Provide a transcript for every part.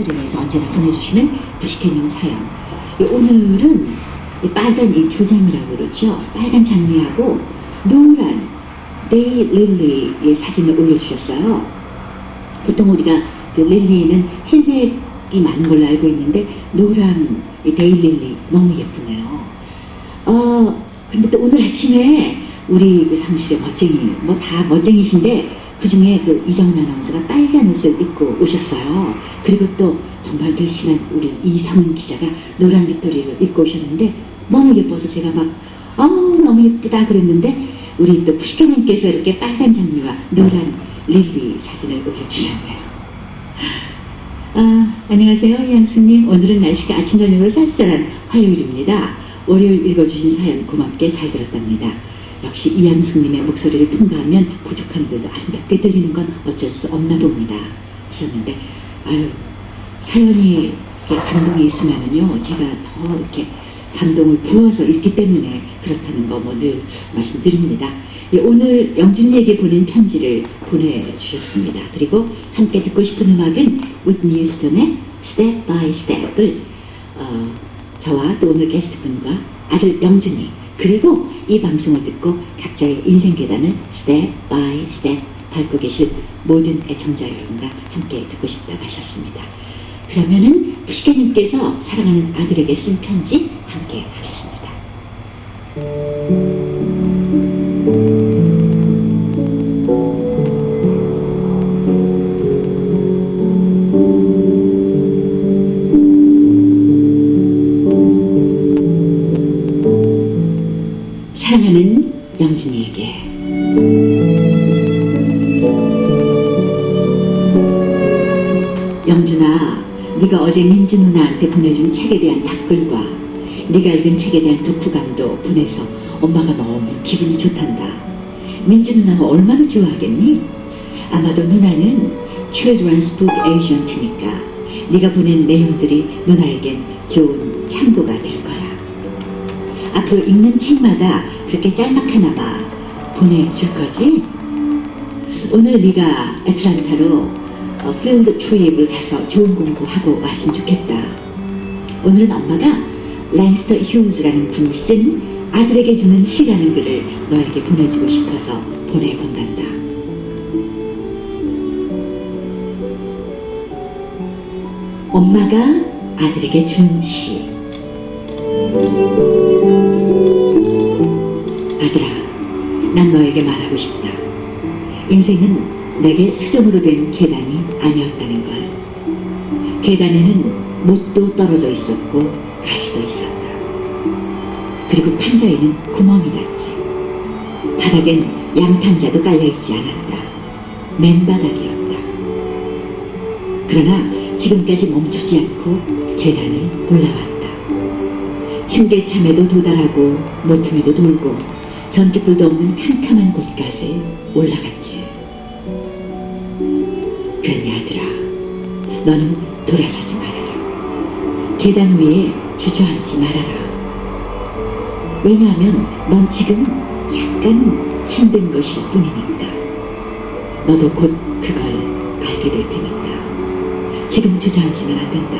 스트림에서 언제나 보내주시는 부시케님 사연. 이 오늘은 이 빨간 이 조장이라고 그러죠. 빨간 장미하고 노란 데이 릴리의 사진을 올려주셨어요. 보통 우리가 그 릴리는 흰색이 많은 걸로 알고 있는데 노란 이 데이 릴리 너무 예쁘네요. 어, 근데 또 오늘 아침에 우리 그 사무실의 멋쟁이, 뭐 다 멋쟁이신데 그 중에 그 이정면 아나운서가 빨간 옷을 입고 오셨어요. 그리고 또 정말 열심한 우리 이성은 기자가 노란 깃도리를 입고 오셨는데 너무 예뻐서 제가 막, 어우, 너무 예쁘다 그랬는데 우리 또 푸시케님께서 이렇게 빨간 장미와 노란 릴리 사진을 올려주셨네요. 아, 안녕하세요, 양수님. 오늘은 날씨가 아침 저녁으로 쌀쌀한 화요일입니다. 월요일 읽어주신 사연 고맙게 잘 들었답니다. 역시 이양수님의 목소리를 통과하면 부족한 글도 아름답게 들리는 건 어쩔 수 없나 봅니다. 하셨는데, 아유, 사연이 감동이 있으면은요, 제가 더 이렇게 감동을 부어서 읽기 때문에 그렇다는 거 뭐 늘 말씀드립니다. 예, 오늘 영준이에게 보낸 편지를 보내주셨습니다. 그리고 함께 듣고 싶은 음악은 위트니 휴스턴의 Step by Step을 어, 저와 또 오늘 게스트분과 아들 영준이 그리고 이 방송을 듣고 각자의 인생 계단을 Step by Step 밟고 계실 모든 애청자 여러분과 함께 듣고 싶다고 하셨습니다. 그러면은 부시케님께서 사랑하는 아들에게 쓴 편지 함께 하겠습니다. 영준이에게 영준아, 네가 어제 민주 누나한테 보내준 책에 대한 답글과 네가 읽은 책에 대한 독후감도 보내서 엄마가 너무 기분이 좋단다. 민주 누나가 얼마나 좋아하겠니? 아마도 누나는 Children's Book Agent니까 네가 보낸 내용들이 누나에겐 좋은 참고가 될 거야. 앞으로 읽는 책마다 그렇게 짤막하나 봐 보내줄 거지? 오늘 네가 애틀란타로 어, 필드 트립을 가서 좋은 공부하고 왔으면 좋겠다. 오늘은 엄마가 랜스터 휴즈라는 분이 쓴 아들에게 주는 시라는 글을 너에게 보내주고 싶어서 보내본단다. 엄마가 아들에게 준 시. 난 너에게 말하고 싶다. 인생은 내게 수정으로 된 계단이 아니었다는 걸. 계단에는 못도 떨어져 있었고 가시도 있었다. 그리고 판자에는 구멍이 났지. 바닥엔 양탄자도 깔려있지 않았다. 맨바닥이었다. 그러나 지금까지 멈추지 않고 계단을 올라왔다. 층계참에도 도달하고 모퉁이도 돌고 전기불도 없는 캄캄한 곳까지 올라갔지. 그러니 아들아, 너는 돌아서지 말아라. 계단 위에 주저앉지 말아라. 왜냐하면 넌 지금 약간 힘든 것일 뿐이니까. 너도 곧 그걸 알게 될 테니까. 지금 주저앉으면 안 된다.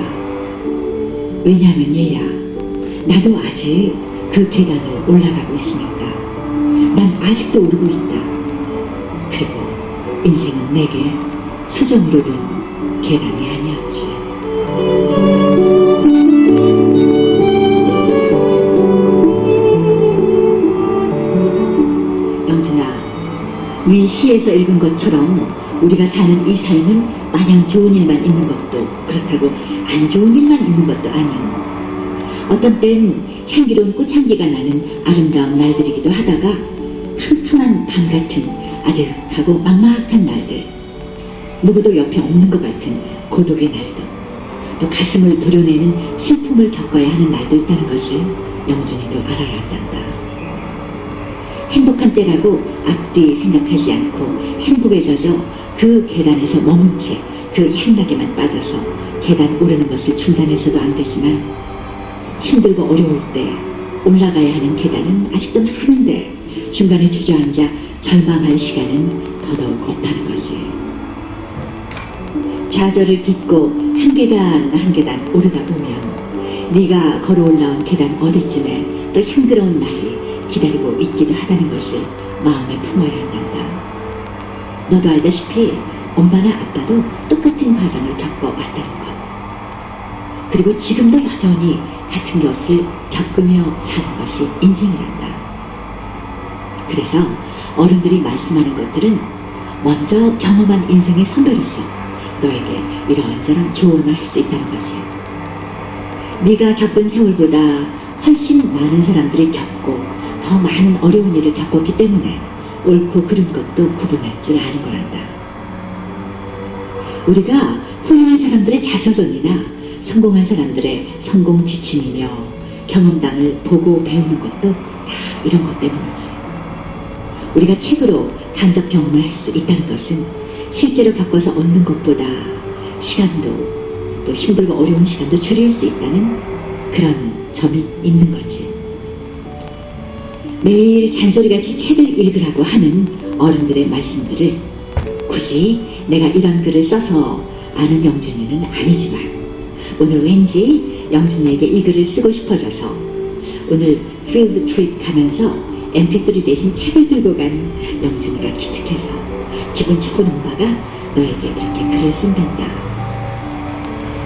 왜냐하면 얘야, 나도 아직 그 계단을 올라가고 있으니까. 난 아직도 오르고 있다. 그리고 인생은 내게 수정으로 된 계단이 아니었지. 영준아, 위 시에서 읽은 것처럼 우리가 사는 이 삶은 마냥 좋은 일만 있는 것도 그렇다고 안 좋은 일만 있는 것도 아니오. 어떤 땐 향기로운 꽃향기가 나는 아름다운 날들이기도 하다가 푸푸한 밤 같은 아득하고 막막한 날들 누구도 옆에 없는 것 같은 고독의 날도 또 가슴을 도려내는 슬픔을 겪어야 하는 날도 있다는 것을 영준이도 알아야 한단다. 행복한 때라고 앞뒤 생각하지 않고 행복에 젖어 그 계단에서 머문 채 그 향락에만 빠져서 계단 오르는 것을 중단해서도 안 되지만 힘들고 어려울 때 올라가야 하는 계단은 아직도 많은데 중간에 주저앉아 절망할 시간은 더더욱 없다는 거지. 좌절을 딛고 한 계단 한 계단 오르다 보면 네가 걸어 올라온 계단 어디쯤에 또 힘들어온 날이 기다리고 있기도 하다는 것을 마음에 품어야 한단다. 너도 알다시피 엄마나 아빠도 똑같은 과정을 겪어왔다는 것. 그리고 지금도 여전히 같은 것을 겪으며 사는 것이 인생이란다. 그래서 어른들이 말씀하는 것들은 먼저 경험한 인생의 선배로서 너에게 이런저런 조언을 할 수 있다는 거지. 네가 겪은 세월보다 훨씬 많은 사람들이 겪고 더 많은 어려운 일을 겪었기 때문에 옳고 그른 것도 구분할 줄 아는 거란다. 우리가 훌륭한 사람들의 자서전이나 성공한 사람들의 성공 지침이며 경험담을 보고 배우는 것도 다 이런 것 때문이지. 우리가 책으로 간접 경험을 할 수 있다는 것은 실제로 겪어서 얻는 것보다 시간도 또 힘들고 어려운 시간도 줄일 수 있다는 그런 점이 있는 거지. 매일 잔소리같이 책을 읽으라고 하는 어른들의 말씀들을 굳이 내가 이런 글을 써서 아는 영준이는 아니지만 오늘 왠지 영준이에게 이 글을 쓰고 싶어져서 오늘 필드 트립 가면서 mp3 대신 책을 들고 간 영준이가 기특해서 기분 좋은 엄마가 너에게 이렇게 글을 쓴단다.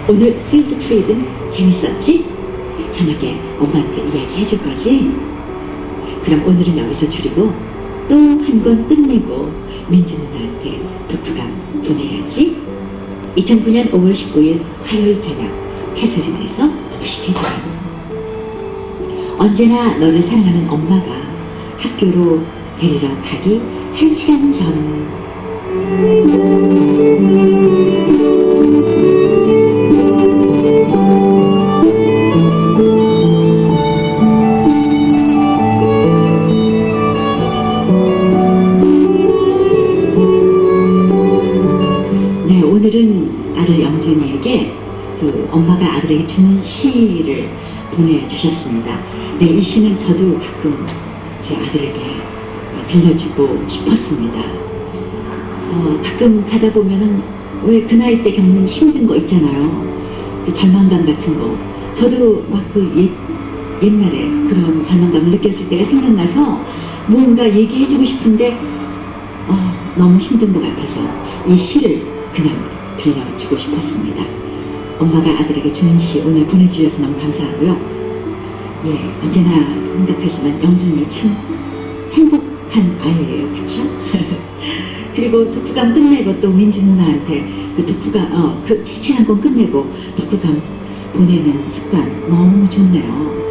오늘 필드 트립은 재밌었지? 저녁에 엄마한테 이야기 해줄 거지? 그럼 오늘은 여기서 줄이고 또 한 권 끝내고 민주 누나한테 부프감 보내야지. 2009년 5월 19일 화요일 저녁 캐서린에서 부시케드 언제나 너를 사랑하는 엄마가 학교로 데리러 가기 1시간 전 네, 오늘은 아들 영준이에게 그 엄마가 아들에게 주는 시를 보내주셨습니다. 네, 이 시는 저도 가끔 제 아들에게 들려주고 싶었습니다. 어, 가끔 가다 보면은 왜 그 나이 때 겪는 힘든 거 있잖아요. 그 절망감 같은 거. 저도 막그 옛, 옛날에 그런 절망감을 느꼈을 때가 생각나서 뭔가 얘기해주고 싶은데 어, 너무 힘든 것 같아서 이 시를 그냥 들려주고 싶었습니다. 엄마가 아들에게 주는 시 오늘 보내주셔서 너무 감사하고요. 예, 언제나 생각하지만 영준이 참 행복한 아이예요. 그쵸? 그리고 독후감 끝내고 또 민주 누나한테 그 독후감, 어, 그책한권 끝내고 독후감 보내는 습관 너무 좋네요.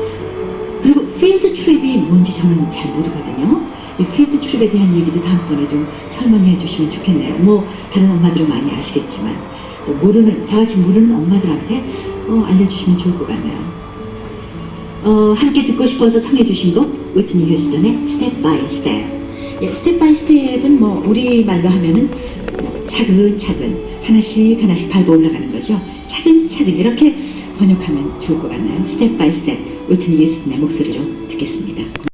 그리고 필드 트립이 뭔지 저는 잘 모르거든요. 이 필드 트립에 대한 얘기도 다음번에 좀 설명해 주시면 좋겠네요. 뭐 다른 엄마들은 많이 아시겠지만 또 모르는 저같이 모르는 엄마들한테 어, 알려주시면 좋을 것 같네요. 어, 함께 듣고 싶어서 청해 주신 곡 위트니 휴스턴의 스텝 바이 스텝. 예, 스텝 바이 스텝은 뭐 우리말로 하면은 차근차근 하나씩 하나씩 밟아 올라가는 거죠. 차근차근 이렇게 번역하면 좋을 것 같나요? 스텝 바이 스텝 위트니 휴스턴의 목소리로 듣겠습니다.